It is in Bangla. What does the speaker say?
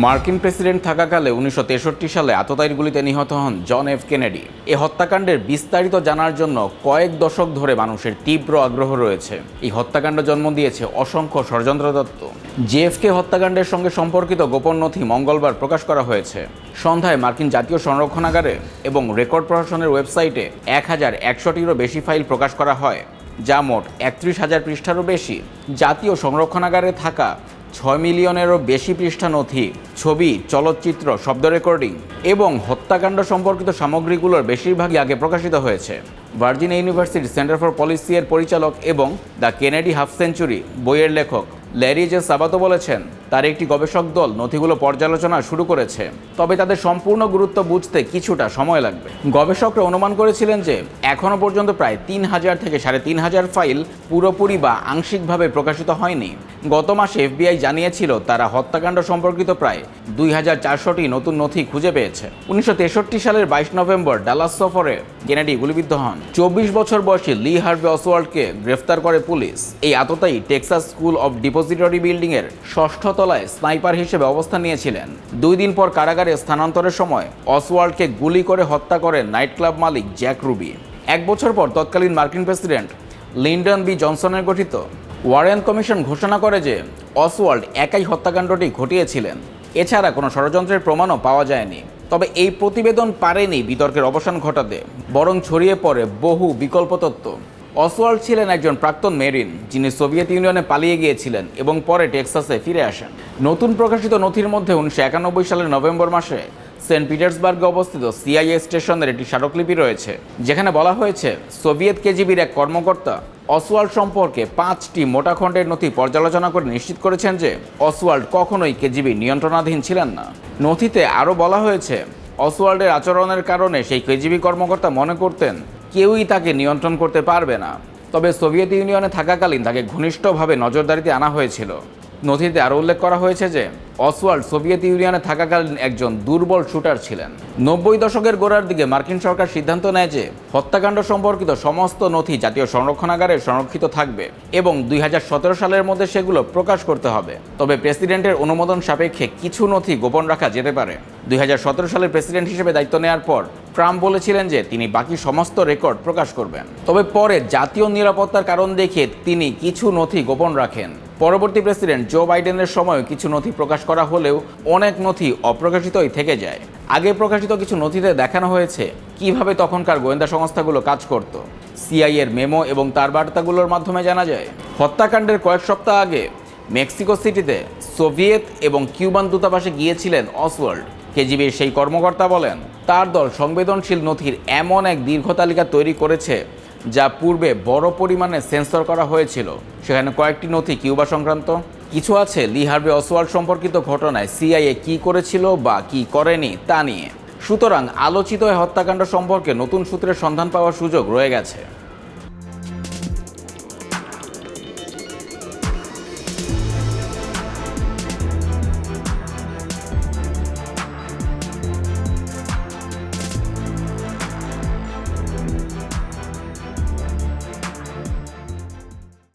মার্কিন প্রেসিডেন্ট থাকাকালে উনিশশো তেষট্টি সালে আততায়ীর গুলিতে নিহত হন জন এফ কেনেডি। এই হত্যাকাণ্ডের বিস্তারিত জানার জন্য কয়েক দশক ধরে মানুষের তীব্র আগ্রহ রয়েছে। এই হত্যাকাণ্ড জন্ম দিয়েছে অসংখ্য ষড়যন্ত্র তত্ত্ব। জেএফকে হত্যাকাণ্ডের সঙ্গে সম্পর্কিত গোপন নথি মঙ্গলবার প্রকাশ করা হয়েছে। সন্ধ্যায় মার্কিন জাতীয় সংরক্ষণাগারে এবং রেকর্ড প্রশাসনের ওয়েবসাইটে এক হাজার একশোটিরও বেশি ফাইল প্রকাশ করা হয়, যা মোট একত্রিশ হাজার পৃষ্ঠারও বেশি। জাতীয় সংরক্ষণাগারে থাকা ছয় মিলিয়নেরও বেশি পৃষ্ঠা নথি, ছবি, চলচ্চিত্র, শব্দ রেকর্ডিং এবং হত্যাকাণ্ড সম্পর্কিত সামগ্রীগুলোর বেশিরভাগই আগে প্রকাশিত হয়েছে। Virginia university centre for policy এর পরিচালক এবং দ্য কেনেডি হাফ সেঞ্চুরি বইয়ের লেখক ল্যারি জে সাবাতো বলেছেন তার একটি গবেষক দল নথিগুলো পর্যালোচনা শুরু করেছে। তবে তাদের সম্পূর্ণ গুরুত্ব বুঝতে কিছুটা সময় লাগবে। গবেষকরা অনুমান করেছিলেন যে এখনও পর্যন্ত প্রায় তিন হাজার থেকে সাড়ে তিন হাজার ফাইল পুরোপুরি বা আংশিকভাবে প্রকাশিত হয়নি। গত মাসে এফবিআই জানিয়েছিল, তারা হত্যাকাণ্ড সম্পর্কিত প্রায় দুই হাজার চারশোটি নতুন নথি খুঁজে পেয়েছে। উনিশশো তেষট্টি সালের বাইশ নভেম্বর ডালাস সফরে কেনেডি গুলিবিদ্ধ হন। চব্বিশ বছর বয়সী লি হার্ভে অসওয়াল্ডকে গ্রেফতার করে পুলিশ। এই আততায়ী টেক্সাস স্কুল অব ডিপোজিটরি বিল্ডিংয়ের ষষ্ঠ তলায় স্নাইপার হিসেবে অবস্থান নিয়েছিলেন। দুই দিন পর কারাগারে স্থানান্তরের সময় অসওয়াল্ডকে গুলি করে হত্যা করেন নাইট ক্লাব মালিক জ্যাক রুবি। এক বছর পর তৎকালীন মার্কিন প্রেসিডেন্ট লিন্ডন বি জনসনের গঠিত ওয়ারেন কমিশন ঘোষণা করে যে অসওয়াল্ড একাই হত্যাকাণ্ডটি ঘটিয়েছিলেন। এছাড়া কোনো ষড়যন্ত্রের প্রমাণও পাওয়া যায়নি। তবে এই প্রতিবেদন পারেনি বিতর্কের অবসান ঘটাতে, বরং ছড়িয়ে পড়ে বহু বিকল্প তত্ত্ব অসওয়াল্ড ছিলেন একজন প্রাক্তন মেরিন, যিনি সোভিয়েত ইউনিয়নে পালিয়ে গিয়েছিলেন এবং পরে টেক্সাসে ফিরে আসেন। নতুন প্রকাশিত নথির মধ্যে উনিশশো একানব্বই সালের নভেম্বর মাসে সেন্ট পিটার্সবার্গে অবস্থিত সিআইএ স্টেশনের একটি স্মারকলিপি রয়েছে, যেখানে বলা হয়েছে, সোভিয়েত কেজিবির এক কর্মকর্তা অসওয়াল্ড সম্পর্কে পাঁচটি মোটা খণ্ডের নথি পর্যালোচনা করে নিশ্চিত করেছেন যে অসওয়াল্ড কখনোই কেজিবি নিয়ন্ত্রণাধীন ছিলেন না। নথিতে আরও বলা হয়েছে অসওয়াল্ডের আচরণের কারণে সেই কেজিবি কর্মকর্তা মনে করতেন কেউই তাকে নিয়ন্ত্রণ করতে পারবে না। তবে সোভিয়েত ইউনিয়নে থাকাকালীন তাকে ঘনিষ্ঠভাবে নজরদারিতে আনা হয়েছিল। নথিতে আরও উল্লেখ করা হয়েছে যে অসওয়াল্ড সোভিয়েত ইউনিয়নে থাকাকালীন একজন দুর্বল শুটার ছিলেন। নব্বই দশকের গোড়ার দিকে মার্কিন সরকার সিদ্ধান্ত নেয় যে, হত্যাকাণ্ড সম্পর্কিত সমস্ত নথি জাতীয় সংরক্ষণাগারে সংরক্ষিত থাকবে এবং দুই হাজার সতেরো সালের মধ্যে সেগুলো প্রকাশ করতে হবে। তবে প্রেসিডেন্টের অনুমোদন সাপেক্ষে কিছু নথি গোপন রাখা যেতে পারে। দুই হাজার সতেরো সালের প্রেসিডেন্ট হিসেবে দায়িত্ব নেওয়ার পর ট্রাম্প বলেছিলেন যে তিনি বাকি সমস্ত রেকর্ড প্রকাশ করবেন। তবে পরে জাতীয় নিরাপত্তার কারণ দেখিয়ে তিনি কিছু নথি গোপন রাখেন। পরবর্তী প্রেসিডেন্ট জো বাইডেনের সময় কিছু নথি প্রকাশ করা হলেও অনেক নথি অপ্রকাশিতই থেকে যায়। আগে প্রকাশিত কিছু নথিতে দেখানো হয়েছে কীভাবে তখনকার গোয়েন্দা সংস্থাগুলো কাজ করত। সিআইয়ের মেমো এবং তার বার্তাগুলোর মাধ্যমে জানা যায়, হত্যাকাণ্ডের কয়েক সপ্তাহ আগে মেক্সিকো সিটিতে সোভিয়েত এবং কিউবান দূতাবাসে গিয়েছিলেন অসওয়াল্ড কেজিবির সেই কর্মকর্তা বলেন, তার দল সংবেদনশীল নথির এমন এক দীর্ঘ তালিকা তৈরি করেছে যা পূর্বে বড় পরিমাণে সেন্সর করা হয়েছিল। সেখানে কয়েকটি নথি কিউবা সংক্রান্ত। কিছু আছে লি হার্ভে অসওয়াল্ড সম্পর্কিত ঘটনায় সিআইএ কি করেছিল বা কি করেনি তা নিয়ে। সুতরাং আলোচিত হত্যাকাণ্ড সম্পর্কে নতুন সূত্রের সন্ধান পাওয়ার সুযোগ রয়ে গেছে।